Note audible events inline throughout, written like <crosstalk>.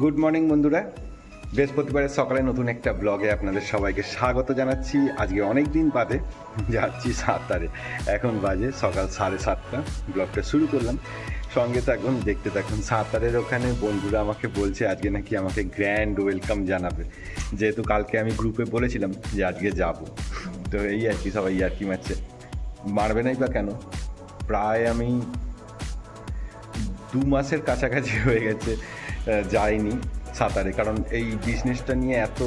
Good morning বন্ধুরা। বৃহস্পতিবারের সকালে নতুন একটা ব্লগে আপনাদের সবাইকে স্বাগত জানাচ্ছি। আজকে অনেক দিন বাদে যাচ্ছি সাতটারে এখন বাজে সকাল সাড়ে সাতটা। ব্লগটা শুরু করলাম। সঙ্গে থাকুন, দেখতে থাকুন। সাঁতারের ওখানে বন্ধুরা আমাকে বলছে, আজকে নাকি আমাকে গ্র্যান্ড ওয়েলকাম জানাবে। যেহেতু কালকে আমি গ্রুপে বলেছিলাম যে আজকে যাব। তো এই আর কি, সবাই আর কি মারছে। মারবে নাই বা কেন? প্রায় আমি দু মাসের কাছাকাছি হয়ে গেছে। যাইনি সাঁতারে। কারণ এই বিজনেসটা নিয়ে এত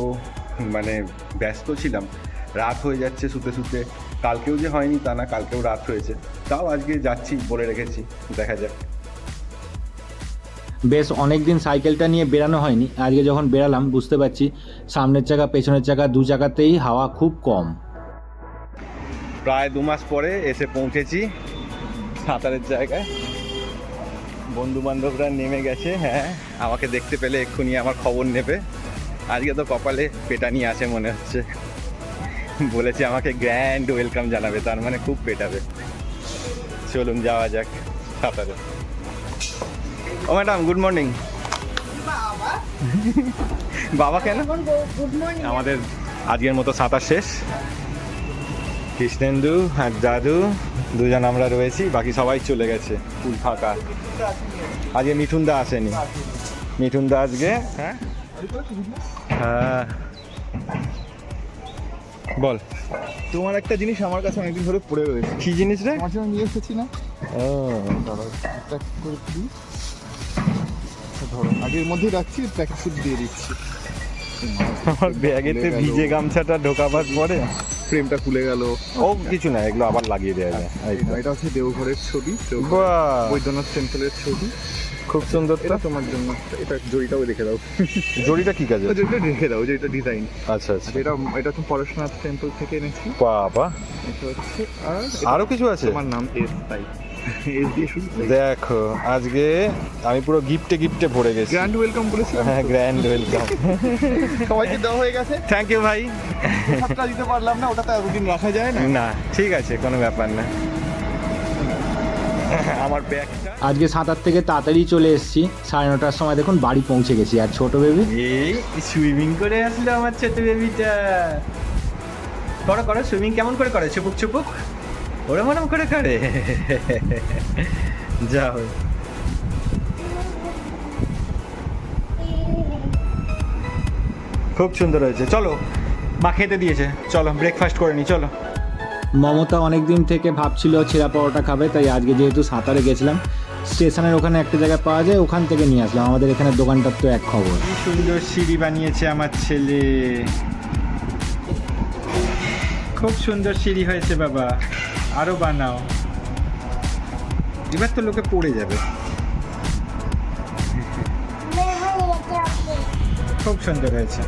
মানে ব্যস্ত ছিলাম রাত হয়ে যাচ্ছে শুতে শুতে। কালকেও যে হয়নি তা না কালকেও রাত হয়েছে। তাও আজকে যাচ্ছি বলে রেখেছি দেখা যাক। বেশ অনেক দিন সাইকেলটা নিয়ে বেরানো হয়নি। আজকে যখন বেরালাম বুঝতে পারছি সামনের চাকা পেছনের চাকা দু চাকাতেই হাওয়া খুব কম। প্রায় দু মাস পরে এসে পৌঁছেছি সাঁতারের জায়গায়। বন্ধু বান্ধবরা নেমে গেছে হ্যাঁ। আমাকে দেখতে পেলে এক্ষুনি আমার খবর নেবে। আজকে তো কপালে পেটানি আছে মনে হচ্ছে। বলেছে আমাকে গ্র্যান্ড ওয়েলকাম জানাবে, তার মানে খুব পেটাবে। চলুন, যাওয়া যাক সাঁতারে। ও ম্যাডাম, গুড মর্নিং। বাবা কেন? আমাদের আজকের মতো সাঁতার শেষ। কৃষ্ণেন্দু আর দাদু দুজন আমরা রয়েছি বাকি সবাই চলে গেছে ফুল ফাঁকা। আজকে মিঠুন দা আসেনি। মিঠুন দা আজকে হ্যাঁ? হ্যাঁ। বল। তোমার একটা জিনিস আমার কাছে অনেকদিন ধরে পড়ে রয়েছে। কি জিনিস রে? তোমার জন্য নিয়ে এসেছি না? ও। করে দিই। ধরো আগের মধ্যেই রাখছি প্যাকেট শুধু দিয়ে দিচ্ছি। আমার ব্যাগেতে ভিজে গামছাটা ঢোকাবার পরে ফ্রেমটা খুলে গেল। ও কিছু না এগুলো আবার লাগিয়ে দেওয়া যায়। এই এটা হচ্ছে দেওঘরের ছবি বৈদ্যনাথ টেম্পলের ছবি। খুব সুন্দর এটা তোমার জন্য এটা জড়িটাও দেখে দাও। জড়িটা কি কাজে জড়িটা দেখে দাও জড়িটা ডিজাইন আচ্ছা আচ্ছা। এটা এটা তো পরশনাথ টেম্পল থেকে এনেছি। বাবা এটা হচ্ছে আর আরও কিছু আছে? তোমার নাম এস তাই। <laughs> দেখো আজকে আমি পুরো গিফটে গিফটে ভরে গেছি। গ্র্যান্ড ওয়েলকাম বলেছি। হ্যাঁ গ্র্যান্ড ওয়েলকাম <laughs> সবাইকে দেওয়া হয়ে গেছে। থ্যাংক ইউ ভাই। হাতটা দিতে পারলাম না ওটা তো এতদিন রাখা যায় না। না ঠিক আছে কোনো ব্যাপার না। আমার ব্যাগটা। আজকে সাঁতার থেকে তাড়াতাড়ি চলে এসেছি। সাড়ে নটার সময় দেখুন বাড়ি পৌঁছে গেছি। আর ছোট বেবি এই সুইমিং করে আসলো আমার ছোট বেবিটা করো করো সুইমিং কেমন করে করে? চুপুক চুপুক। ওরম ওরম করে করে যাও খুব সুন্দর হয়েছে। চলো মা খেতে দিয়েছে। চলো ব্রেকফাস্ট করে নি চলো। মমতা অনেক দিন থেকে ভাবছিল ছেঁড়া পরোটা খাবে তাই আজকে যেহেতু সাঁতারে গেছিলাম স্টেশনের ওখানে একটা জায়গায় পাওয়া যায় ওখান থেকে নিয়ে আসলাম। আমাদের এখানে দোকানটার তো এক খবর। কি সুন্দর সিঁড়ি বানিয়েছে আমার ছেলে। খুব সুন্দর সিঁড়ি হয়েছে বাবা। আরও বানাও। এবার তো লোকে পড়ে যাবে। খুব সুন্দর হয়েছে।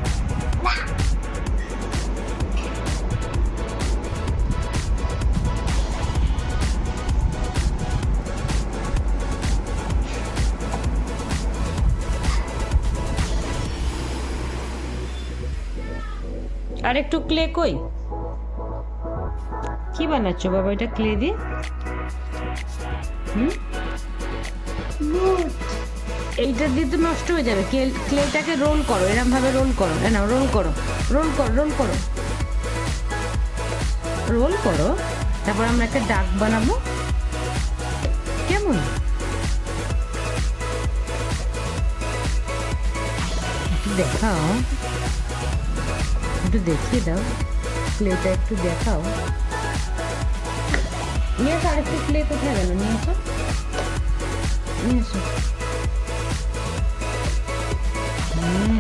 আর একটু ক্লে কই? কি বানাচ্ছো বাবা? এটা ক্লে দিয়ে? এইটা দিয়ে তো নষ্ট হয়ে যাবে। ক্লেটাকে রোল করো এরকম ভাবে রোল করো না রোল করো রোল করো রোল করো। রোল করো, তারপর আমরা একটা ডাক বানাবো। কেমন? দেখাও। একটু দেখিয়ে দাও। প্লেটা একটু দেখাও। নিয়ে আসো আরেকটু প্লে কোথায় গেল? নিয়ে আসো নিয়ে আসো হুম।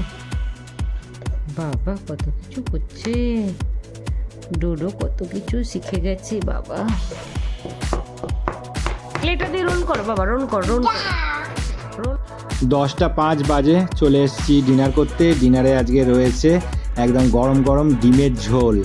বাবা, কত কিছু করছে। ডোডো কত কিছু শিখে গেছে, বাবা। প্লেটা দিয়ে রোল করো, বাবা রোল করো রোল দশটা পাঁচ বাজে, চলে এসেছি ডিনার করতে। ডিনারে আজকে রয়েছে একদম গরম গরম ডিমের ঝোল।